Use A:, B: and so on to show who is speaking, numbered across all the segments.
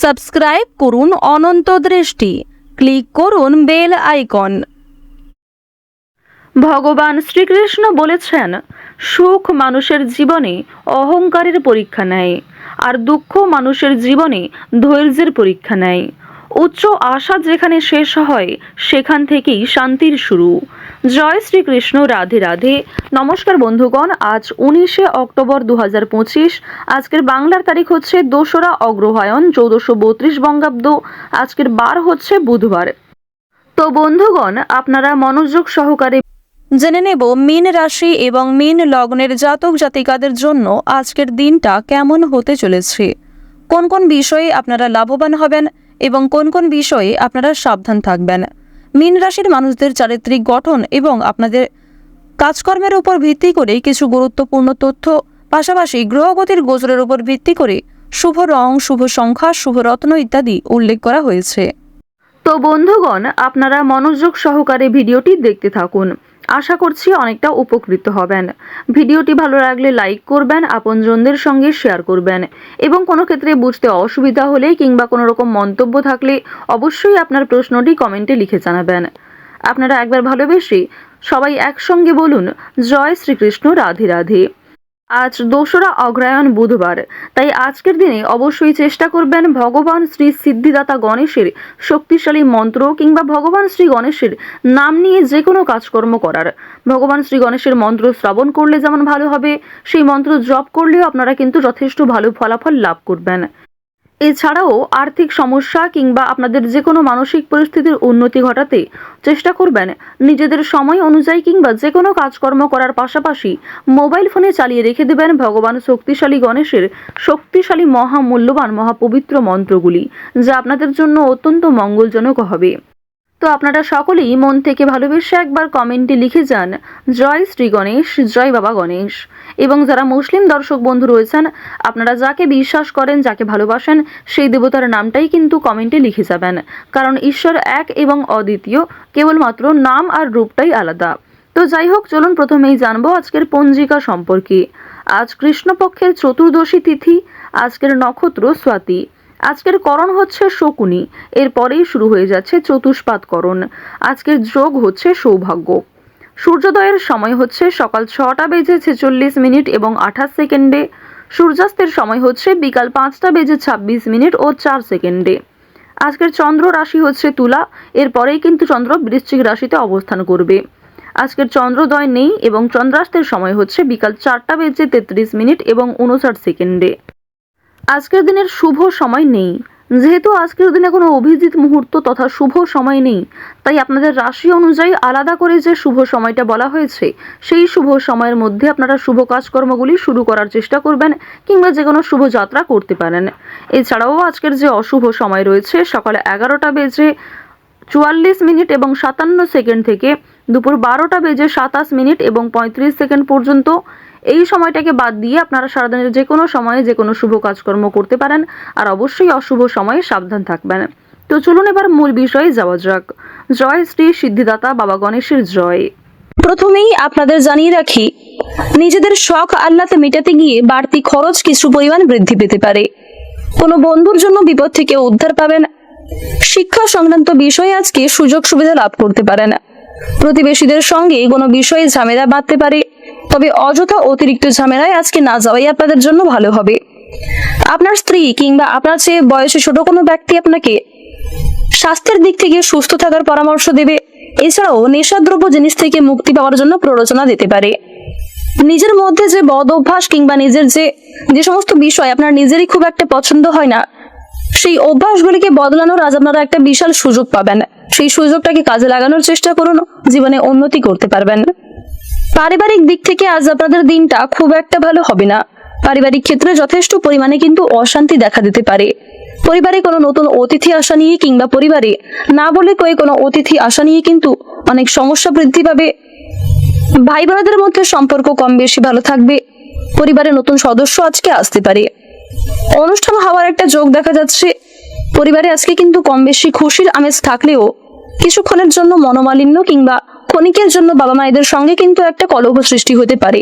A: Subscribe করুন অনন্ত দৃষ্টি। Click করুন বেল আইকন। ভগবান শ্রীকৃষ্ণ বলেছেন, সুখ মানুষের জীবনে অহংকারের পরীক্ষা নেয়, আর দুঃখ মানুষের জীবনে ধৈর্যের পরীক্ষা নেয়। উচ্চ আশা যেখানে শেষ হয়, সেখান থেকেই শান্তির শুরু। জয় শ্রীকৃষ্ণ, রাধে রাধে। নমস্কার বন্ধুগণ, আজ উনিশে অক্টোবর দু আজকের বাংলার তারিখ হচ্ছে দোসরা অগ্রহায়ণ, চৌদ্দশো বত্রিশ বঙ্গাব্দ। আজকের বার হচ্ছে বুধবার। তো বন্ধুগণ, আপনারা মনোযোগ সহকারে জেনে নেব মীন রাশি এবং মীন লগ্নের জাতক জাতিকাদের জন্য আজকের দিনটা কেমন হতে চলেছে। কোন কোন বিষয়ে আপনারা লাভবান হবেন এবং কোন কোন বিষয়ে আপনারা সাবধান থাকবেন। মীন রাশির মানুষদের চারিত্রিক গঠন এবং আপনাদের কাজকর্মের উপর ভিত্তি করে কিছু গুরুত্বপূর্ণ তথ্য, পাশাপাশি গ্রহগতির গোচরের উপর ভিত্তি করে শুভ রং, শুভ সংখ্যা, শুভ রত্ন ইত্যাদি উল্লেখ করা হয়েছে। তো বন্ধুগণ, আপনারা মনোযোগ সহকারে ভিডিওটি দেখতে থাকুন। আশা করছি অনেকটা উপকৃত হবেন। ভিডিওটি ভালো লাগলে লাইক করবেন, আপনজনদের সঙ্গে শেয়ার করবেন। এবং কোনো ক্ষেত্রে বুঝতে অসুবিধা হলে কিংবা কোনো রকম মন্তব্য থাকলে অবশ্যই আপনার প্রশ্নটি কমেন্টে লিখে জানাবেন। আপনারা একবার ভালোবেসে সবাই একসঙ্গে বলুন, জয় শ্রীকৃষ্ণ, রাধে রাধে। আজ দোসরা অগ্রায়ণ বুধবার। তাই আজকের দিনে অবশ্যই চেষ্টা করবেন ভগবান শ্রী সিদ্ধিদাতা গণেশের শক্তিশালী মন্ত্র কিংবা ভগবান শ্রী গণেশের নাম নিয়ে যে কোনো কাজকর্ম করার। ভগবান শ্রী গণেশের মন্ত্র শ্রবণ করলে যেমন ভালো হবে, সেই মন্ত্র জপ করলেও আপনারা কিন্তু যথেষ্ট ভালো ফলাফল লাভ করবেন। এছাড়াও আর্থিক সমস্যা কিংবা আপনাদের যে কোনো মানসিক পরিস্থিতির উন্নতি ঘটাতে চেষ্টা করবেন। নিজেদের সময় অনুযায়ী কিংবা যে কোনো কাজকর্ম করার পাশাপাশি মোবাইল ফোনে চালিয়ে রেখে দেবেন ভগবান শক্তিশালী গণেশের শক্তিশালী মহামূল্যবান মহাপবিত্র মন্ত্রগুলি, যা আপনাদের জন্য অত্যন্ত মঙ্গলজনক হবে। তো আপনারা সকলেই মন থেকে ভালোবেসে একবার কমেন্টে লিখে যান, জয় শ্রী গণেশ, জয় বাবা গণেশ। এবং যারা মুসলিম দর্শক বন্ধু রয়েছেন, আপনারা যাকে বিশ্বাস করেন, যাকে ভালোবাসেন, সেই দেবতার নামটাই কিন্তু কমেন্টে লিখে যাবেন। কারণ ঈশ্বর এক এবং অদ্বিতীয়, কেবলমাত্র নাম আর রূপটাই আলাদা। তো যাই হোক, চলুন প্রথমেই জানব আজকের পঞ্জিকা সম্পর্কে। আজ কৃষ্ণপক্ষের চতুর্দশী তিথি, আজকের নক্ষত্র স্বাতি। আজকের করণ হচ্ছে শকুনি, এরপরেই শুরু হয়ে যাচ্ছে চতুষ্পাত করণ আজকের যোগ হচ্ছে সৌভাগ্য। সূর্যোদয়ের সময় হচ্ছে সকাল ছটা বেজে ছেচল্লিশ মিনিট এবং আঠাশ সেকেন্ডে। সূর্যাস্তের সময় হচ্ছে বিকাল পাঁচটা বেজে ছাব্বিশ মিনিট ও চার সেকেন্ডে। আজকের চন্দ্র রাশি হচ্ছে তুলা, এরপরেই কিন্তু চন্দ্র বৃশ্চিক রাশিতে অবস্থান করবে। আজকের চন্দ্রোদয় নেই এবং চন্দ্রাস্তের সময় হচ্ছে বিকাল চারটা বেজে তেত্রিশ মিনিট এবং উনষাট সেকেন্ডে। আজকের দিনের শুভ সময় নেই। যেহেতু আজকের দিনে কোনো অভিজিৎ মুহূর্ত তথা শুভ সময় নেই, তাই আপনাদের রাশি অনুযায়ী আলাদা করে যে শুভ সময়টা বলা হয়েছে, সেই শুভ সময়ের মধ্যে আপনারা শুভ কাজকর্মগুলি শুরু করার চেষ্টা করবেন কিংবা যে কোনো শুভ যাত্রা করতে পারেন। এছাড়াও আজকের যে অশুভ সময় রয়েছে, সকালে এগারোটা বেজে চুয়াল্লিশ মিনিট এবং সাতান্ন সেকেন্ড থেকে দুপুর বারোটা বেজে সাতাশ মিনিট এবং পঁয়ত্রিশ সেকেন্ড পর্যন্ত এই সময়টাকে বাদ দিয়ে আপনারা সারাদিনের যে কোনো সময়ে যে কোনো শুভ কাজকর্ম করতে পারেন, আর অবশ্যই অশুভ সময়ে সাবধান থাকবেন। তো চলুন এবার মূল বিষয়ে যাওয়া যাক। জয় শ্রী সিদ্ধিদাতা বাবা গণেশের জয়। প্রথমেই আপনাদের জানিয়ে রাখি, নিজেদের শখ আহ্লাদ মেটাতে গিয়ে বাড়তি খরচ কিছু পরিমাণ বৃদ্ধি পেতে পারে। কোনো বন্ধুর জন্য বিপদ থেকে উদ্ধার পাবেন। শিক্ষা সংক্রান্ত বিষয়ে আজকে সুযোগ সুবিধা লাভ করতে পারেন। প্রতিবেশীদের সঙ্গে কোনো বিষয়ে ঝামেলা বাঁধতে পারে। তবে অযথা অতিরিক্ত ঝামেলায় আজকে না যাওয়াই আপনাদের জন্য ভালো হবে। আপনার স্ত্রী কিংবা আপনার চেয়ে বয়সে ছোট কোনো ব্যক্তি আপনাকে স্বাস্থ্যের দিক থেকে সুস্থ থাকার পরামর্শ দেবে। এছাড়াও নেশাদ্রব্য জিনিস থেকে মুক্তি পাওয়ার জন্য প্ররোচনা দিতে পারে। নিজের মধ্যে যে বদ অভ্যাস কিংবা নিজের যে যে সমস্ত বিষয় আপনার নিজেরই খুব একটা পছন্দ হয় না, সেই অভ্যাসগুলিকে বদলানোর আজ আপনারা একটা বিশাল সুযোগ পাবেন। সেই সুযোগটাকে কাজে লাগানোর চেষ্টা করুন, জীবনে উন্নতি করতে পারবেন। পারিবারিক দিক থেকে আজ আপনাদের দিনটা খুব একটা ভালো হবে না। পারিবারিক ক্ষেত্রে যথেষ্ট পরিমাণে কিন্তু অশান্তি দেখা দিতে পারে। পরিবারে কোনো নতুন অতিথি আসা নিয়ে কিংবা পরিবারে না বলে কয়ে কোনো অতিথি আসা নিয়ে কিন্তু অনেক সমস্যা বৃদ্ধি পাবে। ভাই বোনদের মধ্যে সম্পর্ক কম বেশি ভালো থাকবে। পরিবারে নতুন সদস্য আজকে আসতে পারে। অনুষ্ঠান হওয়ার একটা যোগ দেখা যাচ্ছে। পরিবারে আজকে কিন্তু কম বেশি খুশির আমেজ থাকলেও কিছুক্ষণের জন্য মনোমালিন্য কিংবা ক্ষণিকের জন্য বাবা মায়েদের সঙ্গে কিন্তু একটা কলহ সৃষ্টি হতে পারে।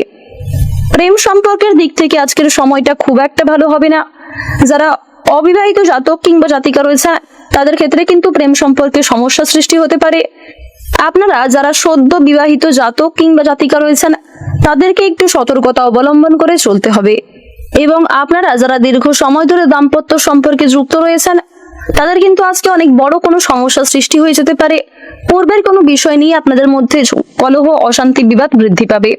A: প্রেম সম্পর্কের দিক থেকে আজকের সময়টা খুব একটা ভালো হবে না। যারা
B: অবিবাহিত জাতক কিংবা জাতিকা রয়েছে, তাদের ক্ষেত্রে কিন্তু প্রেম সম্পর্কে সমস্যা সৃষ্টি হতে পারে। আপনারা যারা সদ্য বিবাহিত জাতক কিংবা জাতিকা রয়েছেন, তাদেরকে একটু সতর্কতা অবলম্বন করে চলতে হবে। এবং আপনারা যারা দীর্ঘ সময় ধরে দাম্পত্য সম্পর্কে যুক্ত রয়েছেন তাদের কিন্তু আজকে অনেক বড় কোনো সমস্যা সৃষ্টি হয়ে যেতে পারে। পূর্বের কোনো বিষয় নিয়ে আপনাদের মধ্যে কলহ, অশান্তি, বিবাদ বৃদ্ধি পাবে।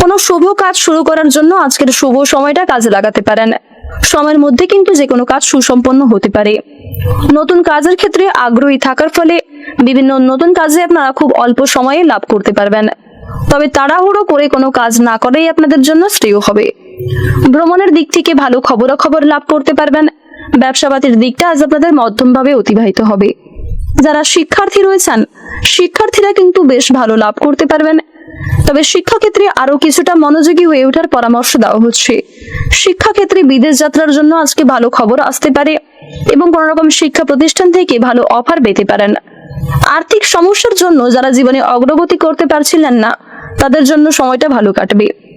B: কোনো শুভ কাজ শুরু করার জন্য আজকের শুভ সময়টা কাজে লাগাতে পারেন। সময়ের মধ্যে কিন্তু যে কোনো কাজ সুসম্পন্ন হতে পারে। নতুন কাজের ক্ষেত্রে আগ্রহী থাকার ফলে বিভিন্ন নতুন কাজে আপনারা খুব অল্প সময়ে লাভ করতে পারবেন। তবে তাড়াহুড়ো করে কোনো কাজ না করেই আপনাদের জন্য শ্রেয় হবে। ভ্রমণের দিক থেকে ভালো খবরাখবর লাভ করতে পারবেন। ব্যবসাপাতির দিকটা আজ আপনাদের মধ্যমভাবে অতিবাহিত হবে। যারা শিক্ষার্থী রয়েছেন, শিক্ষার্থীরা কিন্তু বেশ ভালো লাভ করতে পারবেন। তবে শিক্ষাক্ষেত্রে আরও কিছুটা মনোযোগী হয়ে ওঠার পরামর্শ দেওয়া হচ্ছে। শিক্ষাক্ষেত্রে বিদেশ যাত্রার জন্য আজকে ভালো খবর আসতে পারে এবং কোন রকম শিক্ষা প্রতিষ্ঠান থেকে ভালো অফার পেতে পারেন। আর্থিক সমস্যার জন্য যারা জীবনে অগ্রগতি করতে পারছিলেন না, তাদের জন্য সময়টা ভালো কাটবে।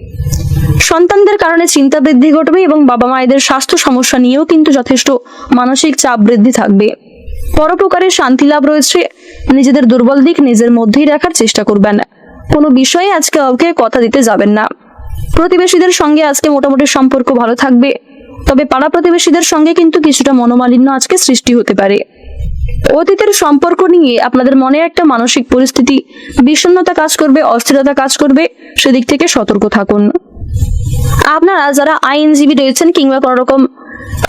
B: সন্তানদের কারণে চিন্তা বৃদ্ধি ঘটবে এবং বাবা মায়েদের স্বাস্থ্য সমস্যা নিয়েও কিন্তু যথেষ্ট মানসিক চাপ বৃদ্ধি থাকবে। পরোপকারের শান্তি লাভ রয়েছে। নিজেদের দুর্বল দিক নিজের মধ্যেই রাখার চেষ্টা করবেন। কোনো বিষয়ে আজকে কাউকে কথা দিতে যাবেন না। প্রতিবেশীদের সঙ্গে আজকে মোটামুটি সম্পর্ক ভালো থাকবে। তবে পাড়া প্রতিবেশীদের সঙ্গে কিন্তু কিছুটা মনোমালিন্য আজকে সৃষ্টি হতে পারে। অতীতের সম্পর্ক নিয়ে আপনাদের মনে একটা মানসিক পরিস্থিতি, বিষণ্ণতা কাজ করবে, অস্থিরতা কাজ করবে, সেদিক থেকে সতর্ক থাকুন। আপনারা যারা আইনজীবী রয়েছেন কিংবা কোনো রকম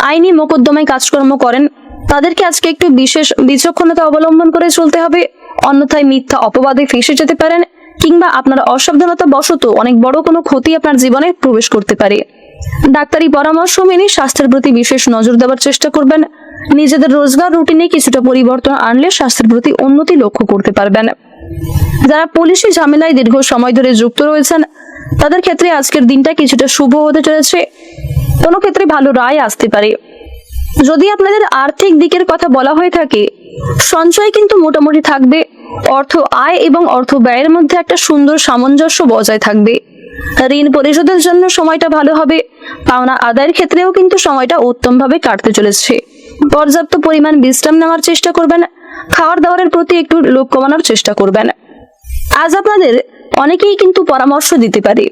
B: আইনি মোকদ্দমায় কাজকর্ম করেন, তাদেরকে আজকে একটু বিশেষ বিচক্ষণতা অবলম্বন করে চলতে হবে। অন্যথায় মিথ্যা অপবাদে ফেসে যেতে পারেন, কিংবা আপনার অসাবধানতা বশত অনেক বড় কোনো ক্ষতি আপনার জীবনে প্রবেশ করতে পারে। ডাক্তারি পরামর্শ মেনে স্বাস্থ্যের প্রতি বিশেষ নজর দেওয়ার চেষ্টা করবেন। নিজেদের রোজগার রুটিনে কিছুটা পরিবর্তন আনলে স্বাস্থ্যের প্রতি উন্নতি লক্ষ্য করতে পারবেন। যারা পুলিশি ঝামেলায় দীর্ঘ সময় ধরে যুক্ত রয়েছেন, তাদের ক্ষেত্রে আজকের দিনটা কিছুটা শুভ হতে চলেছে। কোনো ক্ষেত্রে ভালো রায় আসতে পারে। যদি আপনাদের আর্থিক দিকের কথা বলা হয়ে থাকে, সঞ্চয় কিন্তু মোটামুটি থাকবে। অর্থ আয় এবং অর্থ ব্যয়ের মধ্যে একটা সুন্দর সামঞ্জস্য বজায় থাকবে। ঋণ পরিশোধের জন্য সময়টা ভালো হবে। পাওনা আদায়ের ক্ষেত্রেও কিন্তু সময়টা উত্তমভাবে কাটতে চলেছে। পর্যাপ্ত পরিমাণ বিশ্রাম নেওয়ার চেষ্টা করবেন। খাওয়ার দাওয়ারের প্রতি একটু লোভ কমানোর চেষ্টা করবেন। আজ আপনাদের অনেকেই কিন্তু পরামর্শ দিতে পারে।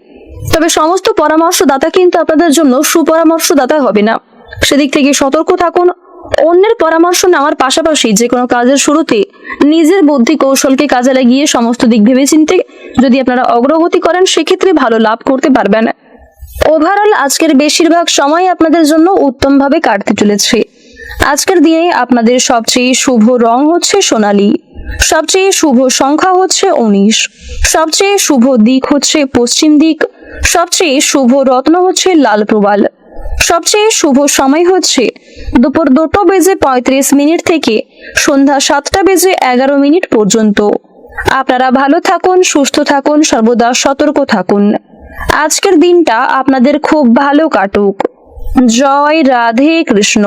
B: তবে সমস্ত পরামর্শদাতা কিন্তু আপনাদের জন্য সুপরামর্শদাতা হবে না। সেদিক থেকে সতর্ক থাকুন। অন্যের পরামর্শ নেওয়ার পাশাপাশি যে কোনো কাজের শুরুতে নিজের বুদ্ধি কৌশলকে কাজে লাগিয়ে সমস্ত দিক ভেবেচিন্তে যদি আপনারা অগ্রগতি করেন, সেক্ষেত্রে ভালো লাভ করতে পারবেন। ওভারঅল আজকের বেশিরভাগ সময় আপনাদের জন্য উত্তমভাবে কাটতে চলেছে। আজকের দিনে আপনাদের সবচেয়ে শুভ রং হচ্ছে সোনালী, সবচেয়ে শুভ সংখ্যা হচ্ছে উনিশ, সবচেয়ে শুভ দিক হচ্ছে পশ্চিম দিক, সবচেয়ে শুভ রত্ন হচ্ছে লাল প্রবাল। সবচেয়ে শুভ সময় হচ্ছে দুপুর দুটো বেজে পঁয়ত্রিশ মিনিট থেকে সন্ধ্যা সাতটা বেজে এগারো মিনিট পর্যন্ত। আপনারা ভালো থাকুন, সুস্থ থাকুন, সর্বদা সতর্ক থাকুন। আজকের দিনটা আপনাদের খুব ভালো কাটুক। জয় রাধে কৃষ্ণ।